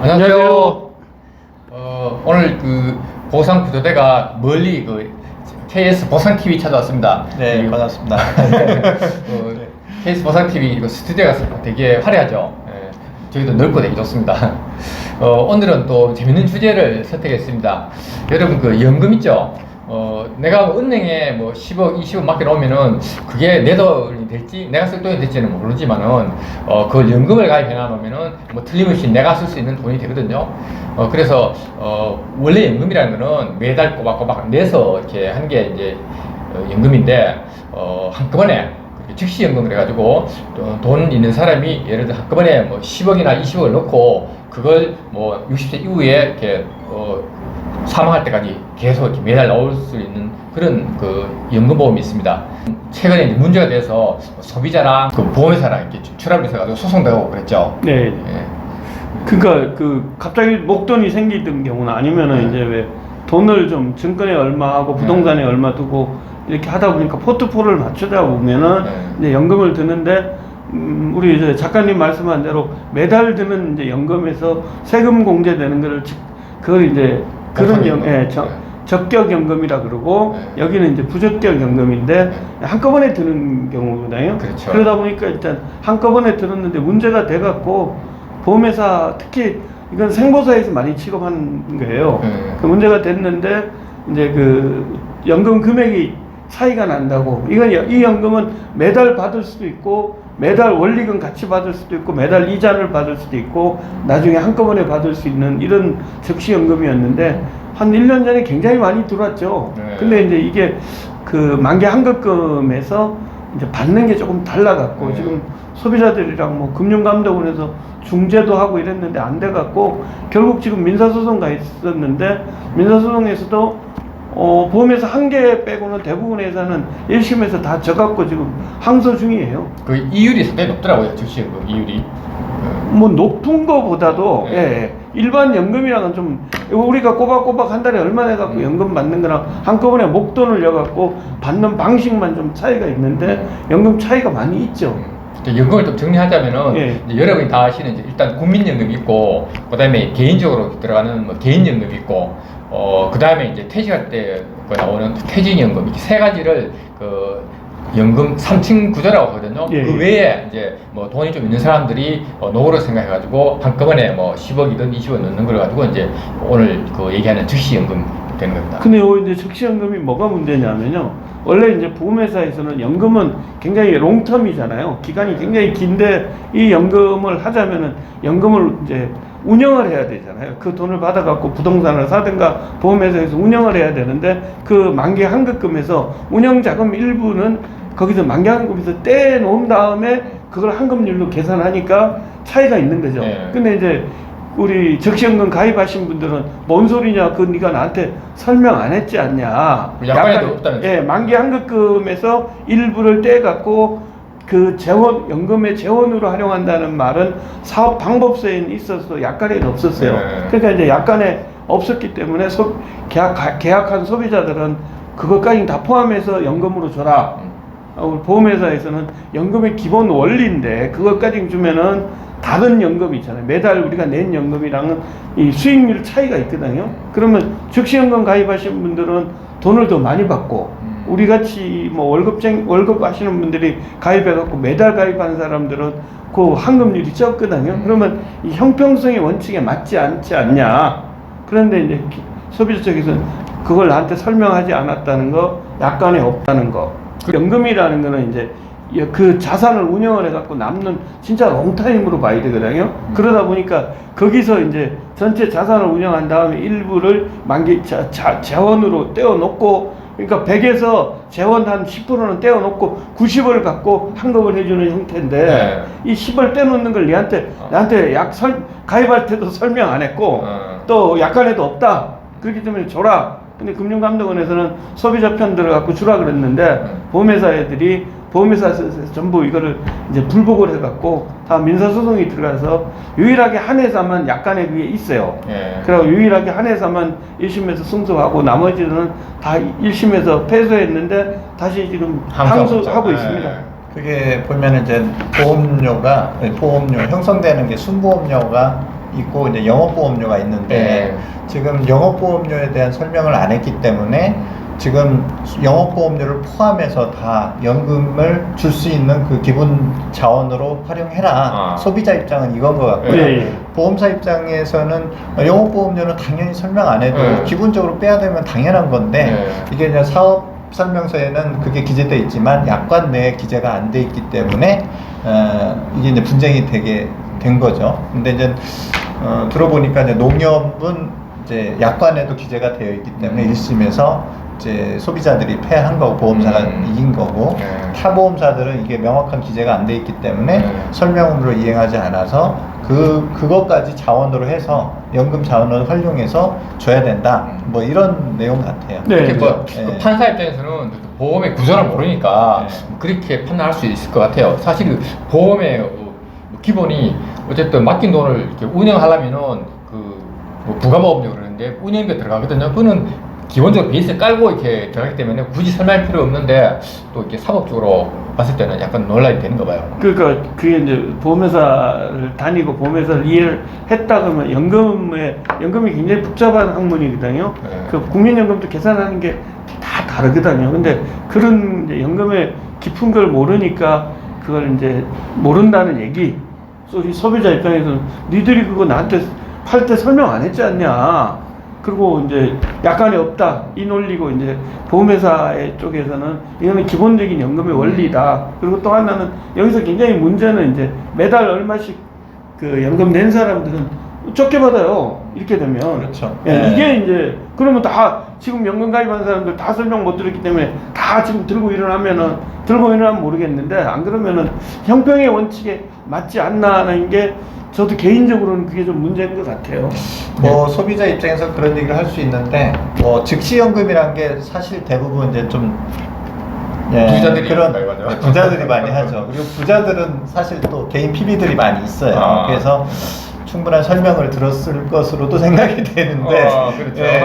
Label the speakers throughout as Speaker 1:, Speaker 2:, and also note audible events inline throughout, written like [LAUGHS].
Speaker 1: 안녕하세요. 어, 오늘 그 보상 구조대가 멀리 그 KS 보상 TV 찾아왔습니다.
Speaker 2: 네,
Speaker 1: 이-
Speaker 2: 반갑습니다. [LAUGHS]
Speaker 1: 어, KS 보상 TV 이거 스튜디오가 되게 화려하죠. 예, 저희도 넓고 되게 좋습니다. [LAUGHS] 어, 오늘은 또 재밌는 주제를 선택했습니다. 여러분 그 연금 있죠? 어, 내가 뭐 은행에 뭐 10억, 20억 맡겨놓으면은 그게 내 돈이 될지, 내가 쓸 돈이 될지는 모르지만은, 어, 그걸 연금을 가입해 놔놓으면은 뭐 틀림없이 내가 쓸 수 있는 돈이 되거든요. 어, 그래서, 어, 원래 연금이라는 거는 매달 꼬박꼬박 내서 이렇게 한 게 이제 어, 연금인데, 어, 한꺼번에 즉시 연금을 해가지고 또돈 있는 사람이 예를 들어 한꺼번에 뭐 10억이나 20억을 넣고 그걸 뭐 60세 이후에 이렇게 어, 사망할 때까지 계속 이렇게 매달 나올 수 있는 그런 그 연금보험이 있습니다. 최근에 이제 문제가 돼서 소비자랑 그 보험회사랑 이렇게 출합이 있어가지고 소송되고 그랬죠.
Speaker 3: 네.
Speaker 1: 예.
Speaker 3: 그러니까 그 갑자기 목돈이 생기던 경우는 아니면은
Speaker 1: 네.
Speaker 3: 이제 왜 돈을 좀 증권에 얼마 하고 부동산에 얼마 두고 이렇게 하다 보니까 포트폴리오를 맞추다 보면은
Speaker 1: 네.
Speaker 3: 이제 연금을 드는데 음, 우리 이제 작가님 말씀한 대로 매달 드는 이제 연금에서 세금 공제되는 거를 즉- 그걸 이제 그런 연. 예, 적,
Speaker 1: 네.
Speaker 3: 적격 연금이라 그러고
Speaker 1: 네.
Speaker 3: 여기는 이제 부적격 연금인데
Speaker 1: 네.
Speaker 3: 한꺼번에 드는 경우거든요.
Speaker 1: 그렇죠.
Speaker 3: 러다 보니까 일단 한꺼번에 들었는데 문제가 돼갖고 보험회사 특히 이건 생보사에서 많이 취급하는 거예요.
Speaker 1: 네.
Speaker 3: 그 문제가 됐는데 이제 그 연금 금액이 차이가 난다고. 이건 여- 이 연금은 매달 받을 수도 있고 매달 원리금 같이 받을 수도 있고 매달 이자를 받을 수도 있고 나중에 한꺼번에 받을 수 있는 이런 적시 연금이었는데 한 1년 전에 굉장히 많이 들어왔죠.
Speaker 1: 네.
Speaker 3: 근데 이제 이게 그 만기 한급금에서 이제 받는 게 조금 달라갖고
Speaker 1: 네.
Speaker 3: 지금 소비자들이랑 뭐 금융감독원에서 중재도 하고 이랬는데 안 돼갖고 결국 지금 민사소송 가 있었는데 민사소송에서도 어, 보험에서 한 개 빼고는 대부분의 회사는 1심에서 다 져갖고 지금 항소 중이에요.
Speaker 1: 그 이율이 상당히 높더라고요. 즉시연금 이율이. 어,
Speaker 3: 뭐 높은 거보다도
Speaker 1: 네.
Speaker 3: 예, 예. 일반 연금이랑은 좀 우리가 꼬박꼬박 한 달에 얼마 내 갖고
Speaker 1: 음.
Speaker 3: 연금 받는 거랑 한꺼번에 목돈을 여 갖고 받는 방식만 좀 차이가 있는데
Speaker 1: 네.
Speaker 3: 연금 차이가 많이 있죠.
Speaker 1: 연금을 좀 정리하자면은
Speaker 3: 예.
Speaker 1: 이제 여러분이 다 아시는 이제 일단 국민연금이 있고 그다음에 개인적으로 들어가는 뭐 개인연금이 있고 어 그다음에 이제 퇴직할 때그 나오는 퇴직연금 이렇게 세 가지를 그 연금 3층 구조라고 하거든요.
Speaker 3: 예,
Speaker 1: 그
Speaker 3: 예.
Speaker 1: 외에 이제 뭐 돈이 좀 있는 사람들이 어, 노후를 생각해가지고 한꺼번에 뭐 10억이든 20억 넣는 걸 가지고 이제 오늘 그 얘기하는 즉시연금 되는 겁니다.
Speaker 3: 근데 요 이제 적시연금이 뭐가 문제냐면요. 원래 이제 보험회사에서는 연금은 굉장히 롱텀이잖아요. 기간이 굉장히 긴데 이 연금을 하자면은 연금을 이제 운영을 해야 되잖아요. 그 돈을 받아갖고 부동산을 사든가 보험회사에서 운영을 해야 되는데 그 만기 한급금에서 운영 자금 일부는 거기서 만기 한급금에서 떼놓은 다음에 그걸 한금률로 계산하니까 차이가 있는 거죠.
Speaker 1: 네.
Speaker 3: 근데 이제 우리 적시연금 가입하신 분들은 뭔 소리냐 그 네가 나한테 설명 안 했지 않냐
Speaker 1: 약관에도 없다면서요?
Speaker 3: 예 만기 한급금에서 일부를 떼 갖고 그 재원 연금의 재원으로 활용한다는 말은 사업 방법서에 있어서 약관에는 없었어요
Speaker 1: 네.
Speaker 3: 그러니까 이제 약관에 없었기 때문에 소, 계약, 계약한 소비자들은 그것까지 다 포함해서 연금으로 줘라
Speaker 1: 음.
Speaker 3: 어, 보험회사에서는 연금의 기본 원리인데 그것까지 주면은 다른 연금이 있잖아요. 매달 우리가 낸 연금이랑은 이 수익률 차이가 있거든요. 그러면 즉시연금 가입하신 분들은 돈을 더 많이 받고
Speaker 1: 음.
Speaker 3: 우리 같이 뭐 월급쟁 월급 하시는 분들이 가입해갖고 매달 가입하는 사람들은 그 환급률이 적거든요.
Speaker 1: 음.
Speaker 3: 그러면 이 형평성의 원칙에 맞지 않지 않냐. 그런데 이제 기- 소비자 쪽에서 그걸 나한테 설명하지 않았다는 거, 약관에 없다는 거. 그 연금이라는 거는 이제 이- 그 자산을 운영을 해갖고 남는 진짜 롱타임으로 봐야 되거든요.
Speaker 1: 음.
Speaker 3: 그러다 보니까 거기서 이제 전체 자산을 운영한 다음에 일부를 만기 자, 자, 재원으로 떼어놓고 그러니까 100에서 재원 한 10%는 떼어놓고 90을 갖고 환급을 해주는 형태인데
Speaker 1: 네.
Speaker 3: 이 10을 떼놓는 걸 니한테
Speaker 1: 어.
Speaker 3: 나한테 약 설, 가입할 때도 설명 안 했고
Speaker 1: 어.
Speaker 3: 또 약관에도 없다. 그렇기 때문에 줘라. 근데 금융감독원에서는 소비자 편 들어갖고 주라 그랬는데
Speaker 1: 음.
Speaker 3: 보험회사 애들이 보험회사에서 전부 이거를 이제 불복을 해갖고 다 민사소송이 들어가서 유일하게 한 회사만 약관에 그게 있어요.
Speaker 1: 예.
Speaker 3: 그리고 유일하게 한 회사만 1심에서 승소하고 나머지는 다 1심에서 패소했는데 다시 지금
Speaker 1: 항소하고
Speaker 3: 항소하고
Speaker 1: 있죠.
Speaker 3: 있습니다.
Speaker 1: 예.
Speaker 2: 그게 보면 이제 보험료가 보험료 형성되는 게 순보험료가 있고 이제 영업보험료가 있는데
Speaker 1: 네.
Speaker 2: 지금 영업보험료에 대한 설명을 안 했기 때문에 지금 영업보험료를 포함해서 다 연금을 줄 수 있는 그 기본 자원으로 활용해라.
Speaker 1: 아.
Speaker 2: 소비자 입장은 이건 것 같고요.
Speaker 3: 예, 예.
Speaker 2: 보험사 입장에서는 영업보험료는 당연히 설명 안 해도
Speaker 1: 네.
Speaker 2: 기본적으로 빼야 되면 당연한 건데
Speaker 1: 네.
Speaker 2: 이게 이제 사업 설명서에는 그게 기재돼 있지만 약관 내에 기재가 안 돼 있기 때문에 어, 이게 이제 분쟁이 되게 된 거죠. 근데 이제 어, 들어보니까 이제 농협은 이제 약관에도 기재가 되어 있기 때문에
Speaker 1: 음.
Speaker 2: 1심에서 이제 소비자들이 패한 거고 보험사가
Speaker 1: 음.
Speaker 2: 이긴 거고
Speaker 1: 네.
Speaker 2: 타 보험사들은 이게 명확한 기재가 안 돼 있기 때문에
Speaker 1: 네.
Speaker 2: 설명으로 이행하지 않아서 그 그것까지 자원으로 해서 연금 자원을 활용해서 줘야 된다. 뭐 이런 내용 같아요.
Speaker 3: 네.
Speaker 1: 이렇게 뭐
Speaker 2: 네.
Speaker 1: 그 판사 입장에서는 보험의 구조를 모르니까
Speaker 2: 네.
Speaker 1: 그렇게 판단할 수 있을 것 같아요. 사실 그 보험의 어, 기본이 어쨌든 맡긴 돈을 이렇게 운영하려면은 그 뭐 부가보험료 그러는데 운영비 들어가거든요. 그거는 기본적으로 베이스 깔고 이렇게 들어가기 때문에 굳이 설명할 필요 없는데 또 이렇게 사법적으로 봤을 때는 약간 논란이 되는 거 봐요.
Speaker 3: 그러니까 그게 이제 보험회사를 다니고 보험회사를 이해를 했다 그러면 연금에 연금이 굉장히 복잡한 학문이거든요.
Speaker 1: 네.
Speaker 3: 그 국민연금도 계산하는 게 다 다르거든요. 근데 그런 이제 연금의 깊은 걸 모르니까 그걸 이제 모른다는 얘기. 소비 소비자 입장에서는 니들이 그거 나한테 팔때 설명 안 했지 않냐. 그리고 이제 약관이 없다 이 논리고 이제 보험회사의 쪽에서는 이거는 기본적인 연금의 원리다. 그리고 또 하나는 여기서 굉장히 문제는 이제 매달 얼마씩 그 연금 낸 사람들은 적게 받아요. 이렇게 되면
Speaker 2: 그렇죠.
Speaker 3: 예,
Speaker 2: 네.
Speaker 3: 이게 이제 그러면 다 지금 연금 가입한 사람들 다 설명 못 들었기 때문에 다 지금 들고 일어나면은 들고 일어나면 모르겠는데 안 그러면은 형평의 원칙에 맞지 않나 하는 게 저도 개인적으로는 그게 좀 문제인 것 같아요.
Speaker 2: 뭐 소비자 입장에서 그런 얘기를 할 수 있는데 뭐 즉시 연금이란 게 사실 대부분 이제 좀 예,
Speaker 1: 부자들이
Speaker 2: 그런
Speaker 1: 많이 하죠.
Speaker 2: 네, 부자들이 많이 하죠. 그리고 부자들은 사실 또 개인 PB들이 많이 있어요.
Speaker 1: 아.
Speaker 2: 그래서 충분한 설명을 들었을 것으로도 생각이 되는데
Speaker 1: 아, 그렇죠.
Speaker 2: 예.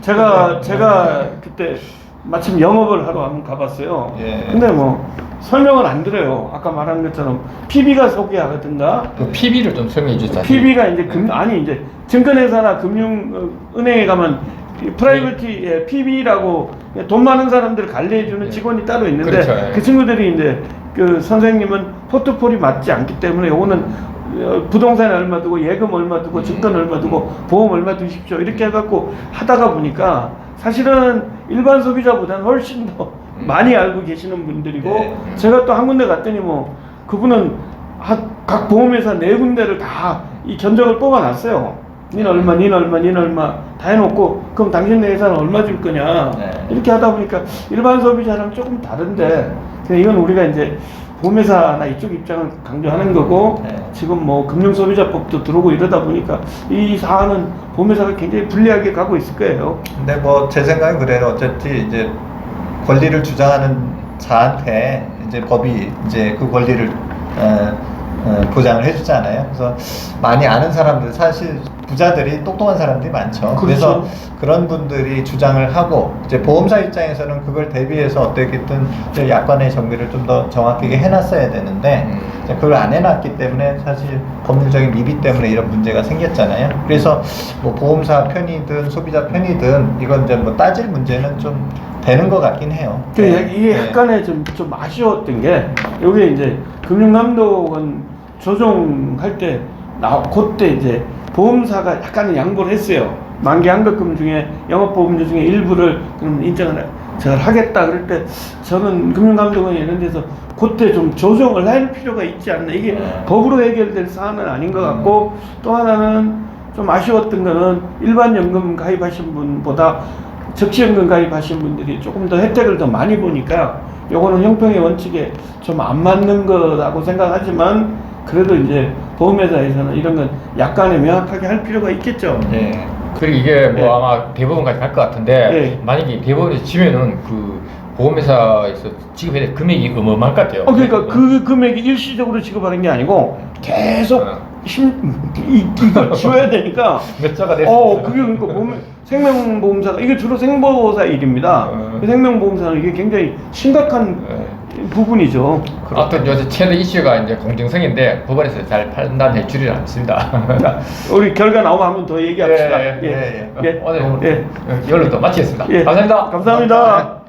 Speaker 3: 제가 제가 그때 마침 영업을 하러 한번 가봤어요.
Speaker 2: 예.
Speaker 3: 근데 뭐 설명을 안 들어요. 아까 말한 것처럼 PB가 소개하든가
Speaker 1: 그 PB를 좀 설명해 주세요.
Speaker 3: PB가 이제 금 아니 이제 증권회사나 금융 어, 은행에 가면 이 프라이버티 예, PB라고 돈 많은 사람들을 관리해주는
Speaker 1: 네.
Speaker 3: 직원이 따로 있는데
Speaker 1: 그렇죠, 예.
Speaker 3: 그 친구들이 이제 그 선생님은 포트폴이 맞지 않기 때문에 요거는 어, 부동산에 얼마 두고 예금 얼마 두고 증권 얼마 두고 보험 얼마 두십시오 이렇게 해갖고 하다가 보니까 사실은 일반 소비자보다는 훨씬 더
Speaker 1: 음.
Speaker 3: 많이 알고 계시는 분들이고
Speaker 2: 네.
Speaker 3: 제가 또 한 군데 갔더니 뭐 그분은 하- 각 보험회사 네 군데를 다 이 견적을 뽑아놨어요. 니는 얼마, 니는 얼마, 니는 얼마 다 해놓고 그럼 당신 네 회사는 얼마 줄 거냐
Speaker 2: 네.
Speaker 3: 이렇게 하다 보니까 일반 소비자랑 조금 다른데 그냥 이건 우리가 이제 보험회사나 이쪽 입장을 강조하는 거고
Speaker 2: 네.
Speaker 3: 지금 뭐 금융소비자법도 들어오고 이러다 보니까 이 사안은 보험회사가 굉장히 불리하게 가고 있을 거예요.
Speaker 2: 근데 뭐 제 생각은 그래요. 어쨌든 이제 권리를 주장하는 자한테 이제 법이 이제 그 권리를 어, 어, 보장을 해주잖아요. 그래서 많이 아는 사람들 사실 부자들이 똑똑한 사람들이 많죠.
Speaker 3: 그렇죠.
Speaker 2: 그래서 그런 분들이 주장을 하고 이제 보험사 입장에서는 그걸 대비해서 어떻게든 약관의 정비를 좀 더 정확하게 해놨어야 되는데
Speaker 1: 음.
Speaker 2: 그걸 안 해놨기 때문에 사실 법률적인 미비 때문에 이런 문제가 생겼잖아요. 그래서 뭐 보험사 편이든 소비자 편이든 이건 이제 뭐 따질 문제는 좀 되는 것 같긴 해요.
Speaker 3: 그
Speaker 2: 네.
Speaker 3: 이게
Speaker 2: 네.
Speaker 3: 약간의 좀, 좀 아쉬웠던 게 여기 이제 금융감독은 조정할 때 나, 그때 이제 보험사가 약간의 양보를 했어요. 만기 한급금 중에 영업보험료 중에 일부를 그럼 인정을 저 하겠다 그럴 때 저는 금융감독원 이런 데서 그때 좀 조정을 할 필요가 있지 않나 이게
Speaker 2: 네.
Speaker 3: 법으로 해결될 사안은 아닌 것 같고 또 하나는 좀 아쉬웠던 거는 일반 연금 가입하신 분보다 적시연금 가입하신 분들이 조금 더 혜택을 더 많이 보니까 요거는 형평의 원칙에 좀 안 맞는 거라고 생각하지만 그래도 이제 보험회사에서는 이런 건 약간의 명확하게 할 필요가 있겠죠.
Speaker 2: 예.
Speaker 1: 그리고 이게 뭐
Speaker 3: 네.
Speaker 1: 아마 대법원까지 갈 것 같은데
Speaker 3: 네.
Speaker 1: 만약에 대법원에서 지면은 그 보험회사에서 지급해야 될 금액이 어마어마할 것 같아요.
Speaker 3: 어, 그러니까 그 금액이 일시적으로 지급하는 게 아니고 계속
Speaker 1: 어.
Speaker 3: 힘, 이, 이걸 [LAUGHS] 지워야 되니까
Speaker 1: 몇 자가 됐어.
Speaker 3: 어, 그게 그러니까 보험, 생명보험사가 이게 주로 생보사 일입니다.
Speaker 1: 어.
Speaker 3: 그 생명보험사는 이게 굉장히 심각한
Speaker 1: 네.
Speaker 3: 부분이죠.
Speaker 1: 아무튼 요새 최대 이슈가 이제 공정성인데 법원에서 잘 판단해 주리는 않습니다. [LAUGHS]
Speaker 3: 우리 결과 나오면 한 번 더 얘기합시다.
Speaker 1: 예,
Speaker 2: 예,
Speaker 3: 예.
Speaker 1: 오늘
Speaker 3: 예.
Speaker 1: 이걸로 또 마치겠습니다.
Speaker 3: 예.
Speaker 1: 감사합니다.
Speaker 3: 감사합니다.